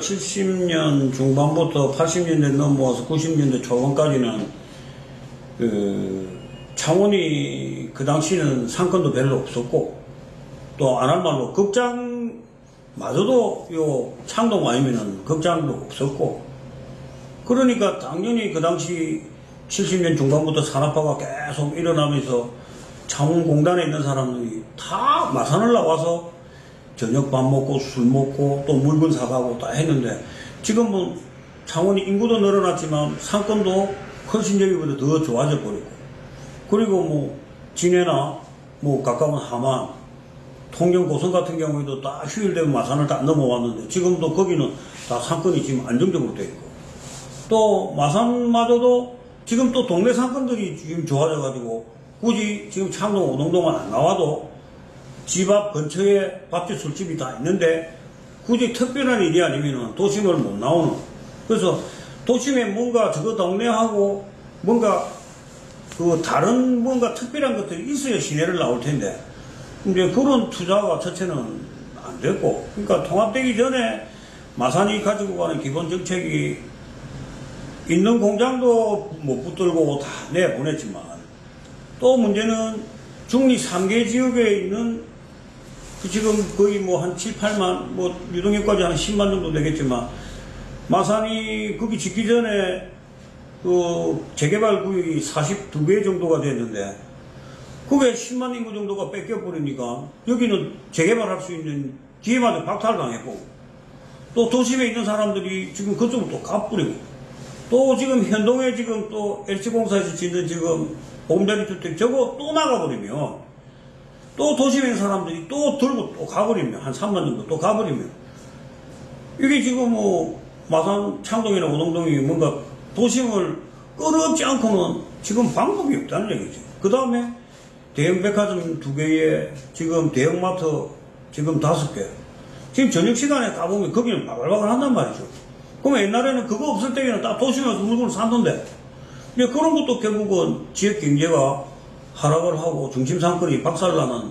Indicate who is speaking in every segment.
Speaker 1: 70년 중반부터 80년대 넘어와서 90년대 초반까지는 그 창원이 그 당시는 상권도 별로 없었고 또 안 할 말로 극장마저도 요 창동 아니면은 극장도 없었고 그러니까 당연히 그 당시 70년 중반부터 산업화가 계속 일어나면서 창원공단에 있는 사람들이 다 마산을 나와서 저녁 밥 먹고 술 먹고 또 물건 사가고 다 했는데 지금은 창원이 인구도 늘어났지만 상권도 훨씬 여기보다 더 좋아져 버리고. 그리고 뭐 진해나 뭐 가까운 하만 통영 고성 같은 경우에도 다 휴일되면 마산을 다 넘어왔는데 지금도 거기는 다 상권이 지금 안정적으로 돼 있고. 또 마산마저도 지금 또 동네 상권들이 지금 좋아져 가지고 굳이 지금 창동 오동동은 안 나와도 집 앞 근처에 밥집 술집이 다 있는데 굳이 특별한 일이 아니면은 도심을 못 나오는. 그래서 도심에 뭔가 저거 동네하고 뭔가 그 다른 뭔가 특별한 것들이 있어야 시내를 나올 텐데. 이제 그런 투자가 자체는 안 됐고 그러니까 통합되기 전에 마산이 가지고 가는 기본 정책이 있는 공장도 못 붙들고 다 내보냈지만 또 문제는 중리 3개 지역에 있는 그 지금 거의 뭐 한 7, 8만 뭐 유동역까지 한 10만 정도 되겠지만 마산이 거기 짓기 전에 그 재개발 구역이 42개 정도가 됐는데 그게 10만 인구 정도가 뺏겨버리니까 여기는 재개발할 수 있는 기회마저 박탈당했고 또 도심에 있는 사람들이 지금 그쪽으로 또 가버리고. 또 지금 현동에 지금 또 LC공사에서 짓는 지금 보금자리 주택 저거 또 나가버리면 또 도심에 있는 사람들이 또 들고 또 가버리면 한 3만 정도 또 가버리면 이게 지금 뭐 마산 창동이나 오동동이 뭔가 도심을 끌어없지 않고는 지금 방법이 없다는 얘기죠. 그 다음에 대형 백화점 두 개에 지금 대형마트 지금 다섯 개. 지금 저녁 시간에 가보면 거기는 바글바글 한단 말이죠. 그러면 옛날에는 그거 없을 때에는 딱 도심에서 물건을 산던데. 근데 그런 것도 결국은 지역 경제가 하락을 하고 중심 상권이 박살나는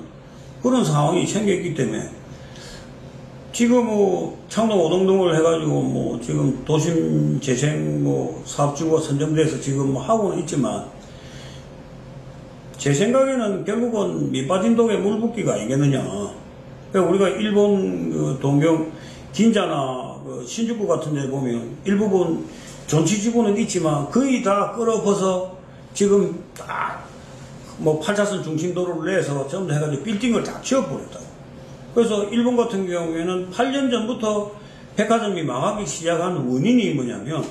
Speaker 1: 그런 상황이 생겼기 때문에 지금 뭐 창동 오동동을 해가지고 뭐 지금 도심 재생 뭐 사업주가 선정돼서 지금 뭐 하고는 있지만 제 생각에는 결국은 밑빠진 독에 물 붓기가 아니겠느냐. 그러니까 우리가 일본 그 동경 긴자나 그 신주쿠 같은 데 보면 일부분 존치지구는 있지만 거의 다 끌어퍼서 지금 딱 뭐 8차선 중심도로를 내서 전부 해가지고 빌딩을 다 지어버렸다고. 그래서 일본 같은 경우에는 8년 전부터 백화점이 망하기 시작한 원인이 뭐냐면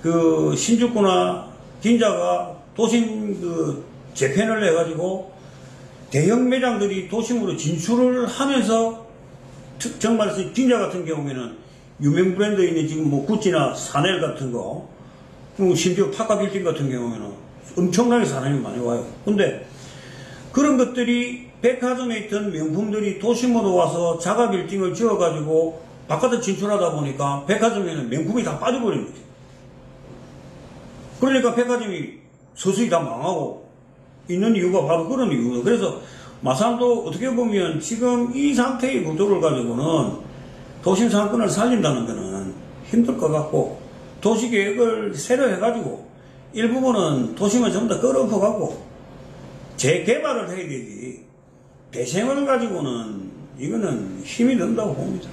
Speaker 1: 그 신주쿠나 긴자가 도심 그 재편을 해가지고 대형 매장들이 도심으로 진출을 하면서 특- 정말 긴자 같은 경우에는 유명 브랜드 있는 지금 뭐 구찌나 사넬 같은 거 심지어 파카 빌딩 같은 경우에는 엄청나게 사람이 많이 와요. 근데 그런 것들이 백화점에 있던 명품들이 도심으로 와서 자가 빌딩을 지어가지고 바깥에 진출하다 보니까 백화점에는 명품이 다 빠져버린 거죠. 그러니까 백화점이 서서히 다 망하고 있는 이유가 바로 그런 이유예요. 그래서 마산도 어떻게 보면 지금 이 상태의 구조를 가지고는 도심 상권을 살린다는 것은 힘들 것 같고 도시계획을 새로 해가지고 일부분은 도심을 전부 다 끌어퍼가고 재개발을 해야 되지 대생을 가지고는 이거는 힘이 든다고 봅니다.